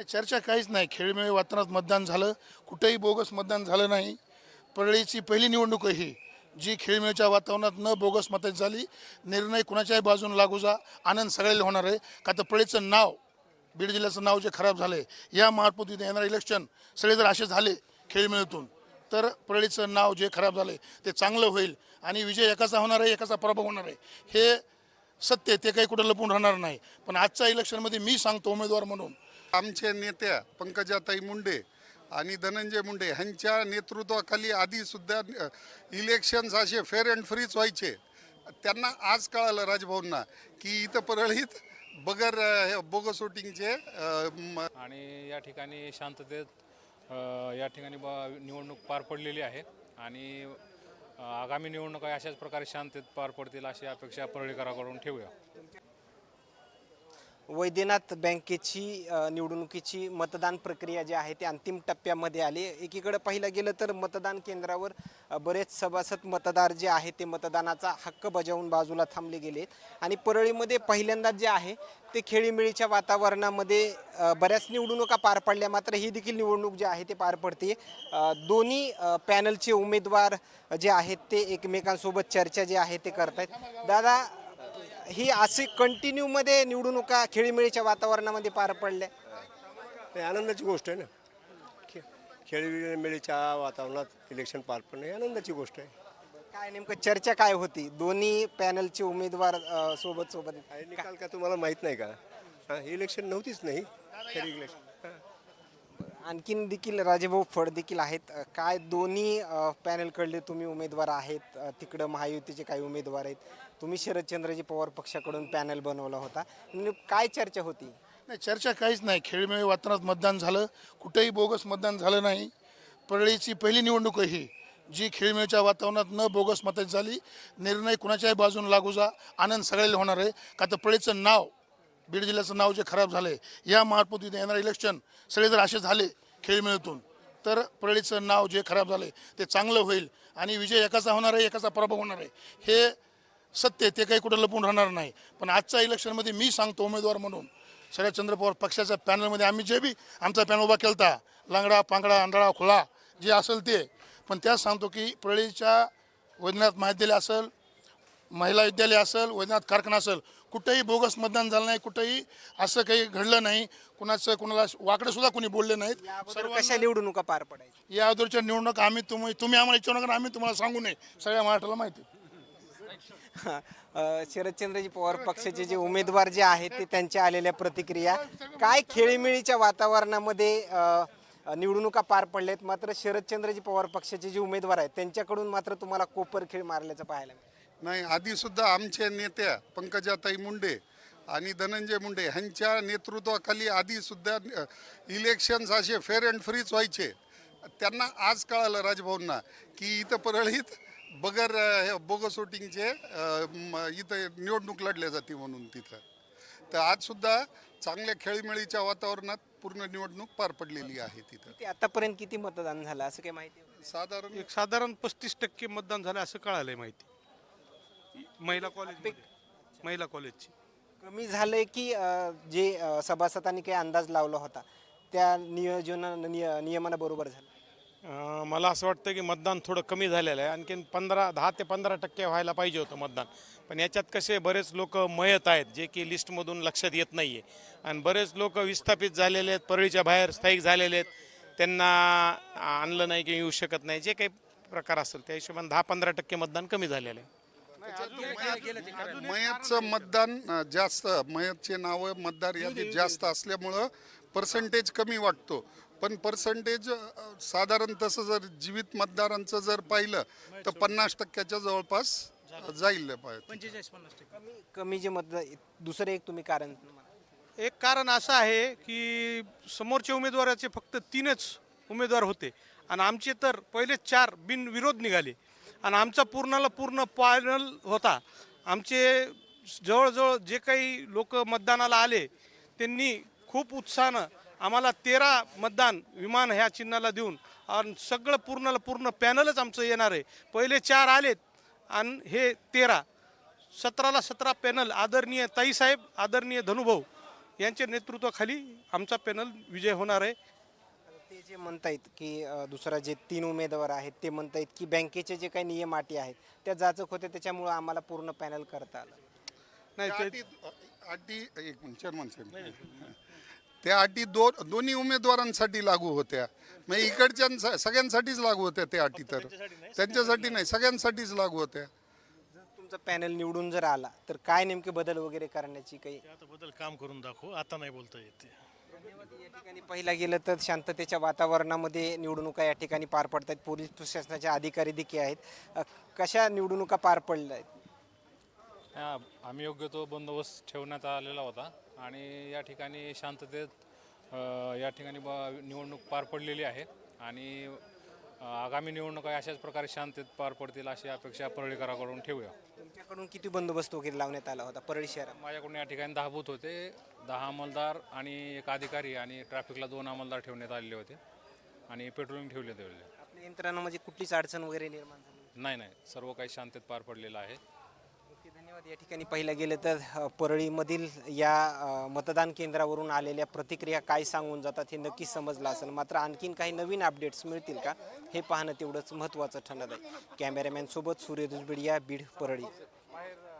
नाही चर्चा काहीच नाही. खेळमेळे वातावरणात मतदान झालं कुठेही बोगस मतदान झालं नाही. परळीची पहिली निवडणूक ही. जी खेळमेळच्या वातावरणात न बोगस मतात झाली निर्णय कुणाच्याही बाजून लागू जा आनंद सगळ्याला होणार आहे. का तर परळीचं नाव बीड जिल्ह्याचं नाव जे खराब झालं आहे या महापौतीत येणारं इलेक्शन सगळे जर असे झाले खेळमेळतून तर परळीचं नाव जे खराब झालं आहे ते चांगलं होईल आणि विजय एकाचा होणार आहे एकाचा पराभव होणार आहे. हे सत्य ते काही कुठं लपून राहणार नाही. पण आजच्या इलेक्शनमध्ये मी सांगतो उमेदवार म्हणून आमच्या नेत्या पंकजाताई मुंडे आणि धनंजय मुंडे ह्यांच्या नेतृत्वाखाली आधी सुद्धा इलेक्शन्स असे फेअर अँड फ्रीच व्हायचे. त्यांना आज कळालं राजभवनना की इथं परळीत बगर हे बोगस वोटिंगचे आणि या ठिकाणी शांततेत या ठिकाणी ब- निवडणूक पार पडलेली आहे. आणि आगामी निवडणुका अशाच प्रकारे शांततेत पार पडतील अशी अपेक्षा परळीकराकडून ठेवूया. वैद्यनाथ बँकेची निवडणुकीची मतदान प्रक्रिया जी आहे ती अंतिम टप्प्यामध्ये आली. एकीकडे पाहिलं गेलं तर मतदान केंद्रावर बरेच सभासद मतदार जे आहे ते मतदानाचा हक्क बजावून बाजूला थांबले गेलेत. आणि परळीमध्ये पहिल्यांदा जे आहे ते खेळीमेळीच्या वातावरणामध्ये बऱ्याच निवडणुका पार पडल्या. मात्र ही देखील निवडणूक जी आहे ते पार पडते. दोन्ही पॅनलचे उमेदवार जे आहेत ते एकमेकांसोबत चर्चा जे आहे ते करत आहेत दादा ही अशी कंटिन्यू मध्ये निवडणुका खेळीमेळीच्या वातावरणामध्ये पार पडल्या. नाही आनंदाची गोष्ट आहे ना. खे खेळीमेळीच्या वातावरणात इलेक्शन पार पडणं ही आनंदाची गोष्ट आहे. काय नेमकं चर्चा काय होती? दोन्ही पॅनलचे उमेदवार अ, सोबत सोबत निकाल का तुम्हाला माहीत नाही का? हां इलेक्शन नव्हतीच नाही खरी इलेक्शन आणखीन देखील राजेभाऊ फड देखील आहेत. अ, काय दोन्ही अ, पॅनलकडले तुम्ही उमेदवार आहेत? अ, तिकडं महायुतीचे काही उमेदवार आहेत. तुम्ही शरदचंद्रजी पवार पक्षाकडून पॅनल बनवला होता. म्हणजे काय चर्चा होती? नाही चर्चा काहीच नाही. खेळमेळे वातावरणात मतदान झालं. कुठेही बोगस मतदान झालं नाही. परळीची पहिली निवडणूक ही जी खेळमेळच्या वातावरणात न बोगस मतात झाली. निर्णय कुणाच्याही बाजून लागू जा. आनंद सगळ्याला होणार आहे. का तर परळीचं नाव बीड जिल्ह्याचं नाव जे खराब झालं आहे या महापौतीत येणारं इलेक्शन सगळे जर असे झाले खेळमेळीतून तर परळीचं नाव जे खराब झालं आहे ते चांगलं होईल आणि विजय एकाचा होणार आहे एकाचा पराभव होणार आहे हे सत्य ते काही कुठं लपून राहणार नाही. पण आजच्या इलेक्शनमध्ये मी सांगतो उमेदवार म्हणून शरदचंद्र पवार पक्षाच्या पॅनलमध्ये आम्ही जे बी आमचा पॅनल उभा केला होता लांगडा पांगडा आंधळा खुळा जे असेल ते. पण त्यात सांगतो की परळीच्या वैद्यनाथ महाविद्यालय असेल महिला विद्यालय असेल वैद्यनाथ कारखाना असेल कुठेही बोगस मतदान झालं नाही कुठेही असं काही घडलं नाही. कुणाचं कुणाला वाकडे सुद्धा कोणी बोलले नाहीत. सर्व कशा निवडणुका पार पडायच्या? या अगोदरच्या निवडणूक आम्ही तुम्ही तुम्ही आम्हाला विचारू नका आम्ही तुम्हाला सांगू नये. सगळ्या महाराष्ट्राला माहिती आहे. अ, शरदचंद्रजी पवार पक्षाचे जे उमेदवार जे आहेत ते त्यांच्या आलेल्या प्रतिक्रिया. काय खेळीमेळीच्या वातावरणामध्ये अ, निवडणुका पार पडल्यात मात्र शरदचंद्रजी पवार पक्षाचे जे उमेदवार आहेत त्यांच्याकडून मात्र तुम्हाला कोपर खेळ मारल्याचं पाहायला मिळालं. नाही आधी सुद्धा आमच्या नेत्या पंकजाताई मुंडे आणि धनंजय मुंडे ह्यांच्या नेतृत्वाखाली आधी सुद्धा इलेक्शन्स असे फेअर अँड फ्रीच व्हायचे. त्यांना आज कळालं राजभाऊंना की इथं परळीत बगर हे बोगस वोटिंगचे इथं निवडणूक लढल्या जाते म्हणून तिथं. तर आज सुद्धा चांगल्या खेळीमेळीच्या वातावरणात पूर्ण निवडणूक पार पडलेली आहे तिथं. ते आतापर्यंत किती मतदान झालं असं काही माहिती? साधारण एक साधारण पस्तीस टक्के मतदान झालं असं कळालंय माहिती. महिला कॉलेज महिला कॉलेजची कमी झालंय की अ, जे अ, सभासदांनी काही अंदाज लावला होता त्या नियोजन निय नियमाना बरोबर झालं. अं, मला असं वाटतं की मतदान थोडं कमी झालेलं आहे. आणखीन पंधरा दहा ते पंधरा टक्के व्हायला पाहिजे होतं मतदान. पण याच्यात कसे बरेच लोक मयत आहेत जे की लिस्टमधून लक्षात येत नाही आहे आणि बरेच लोक विस्थापित झालेले आहेत परळीच्या बाहेर स्थायिक झालेले आहेत. त्यांना आणलं नाही किंवा येऊ शकत नाही. जे काही प्रकार असेल त्या हिशोबाने दहा पंधरा टक्के मतदान कमी झालेलं आहे. मयतचं मतदान जास्त मयतचे नावं मतदार यादीत जास्त असल्यामुळं पर्सेंटेज कमी वाटतो. पण पर्सेंटेज साधारण तसं जर जीवित मतदारांचं जर पाहिलं तर पन्नास टक्क्याच्या जवळपास जाईल पाहिजे कमी कमी जे मत दुसरं एक तुम्ही कारण. एक कारण असं आहे की समोरच्या उमेदवाराचे फक्त तीनच उमेदवार होते. आणि आमचे तर पहिले चार बिनविरोध निघाले. आणि आमचा पूर्णाला पूर्ण पॅनल होता. आमचे जवळजवळ जे काही लोक मतदानाला आले त्यांनी खूप उत्साहानं आम्हाला तेरा मतदान विमान ह्या चिन्हाला देऊन आणि सगळं पूर्णाला पूर्ण पॅनलच आमचं येणार आहे. पहिले चार आलेत आणि हे तेरा. सतराला सतरा पॅनल आदरणीय ताईसाहेब आदरणीय धनुभाऊ यांच्या नेतृत्वाखाली आमचा पॅनल विजय होणार आहे. जे म्हणतायत की अ, दुसरा जे तीन उमेदवार आहेत ते म्हणतायत की बँकेचे जे काही नियम अटी आहेत त्या जाचक होते त्याच्यामुळे आम्हाला पूर्ण पॅनल करता आलं. नाही त्या ते अटी अटी एक मिनिट चेअरमन साहेब. त्या अटी दोन दोन्ही उमेदवारांसाठी लागू होत्या. म्हणजे इकडच्या सगळ्यांसाठीच लागू होत्या त्या अटी तर. त्यांच्यासाठी नाही सगळ्यांसाठीच लागू होत्या. जर तुमचा पॅनल निवडून जर आला तर काय नेमके बदल वगैरे करण्याची काही आता बदल काम करून दाखवू आता नाही बोलता येते या ठिकाणी पाहिला गेलं तर शांततेच्या वातावरणामध्ये निवडणुका या ठिकाणी पार पडत आहेत पोलीस प्रशासनाचे अधिकारी देखील आहेत. कशा निवडणुका पार पडल्या आहेत आम्ही योग्य तो बंदोबस्त ठेवण्यात आलेला होता आणि या ठिकाणी शांततेत या ठिकाणी ब- निवडणूक पार पडलेली आहे आणि आगामी निवडणुका अशाच प्रकारे शांततेत पार पडतील अशी अपेक्षा परळीकराकडून ठेवूया. तुमच्याकडून किती बंदोबस्त वगैरे लावण्यात आला होता? परळी शहरात. माझ्याकडून या ठिकाणी दहा बूथ होते. दहा अंमलदार आणि एक अधिकारी आणि ट्रॅफिकला दोन अंमलदार ठेवण्यात आलेले होते. आणि पेट्रोलिंग ठेवले होते. आपल्या यंत्रणा म्हणजे कुठलीच अडचण वगैरे निर्माण झाली नाही नाही. सर्व काही शांततेत पार पडलेलं आहे. धन्यवाद. या ठिकाणी पाहिलं गेलं तर परळीमधील या मतदान केंद्रावरून आलेल्या प्रतिक्रिया काय सांगून जातात हे नक्की समजलं असेल. मात्र आणखीन काही नवीन अपडेट्स मिळतील का हे पाहणं तेवढंच महत्त्वाचं ठरणार आहे. कॅमेरामॅनसोबत सूर्य दुजबिडिया बीड परळी.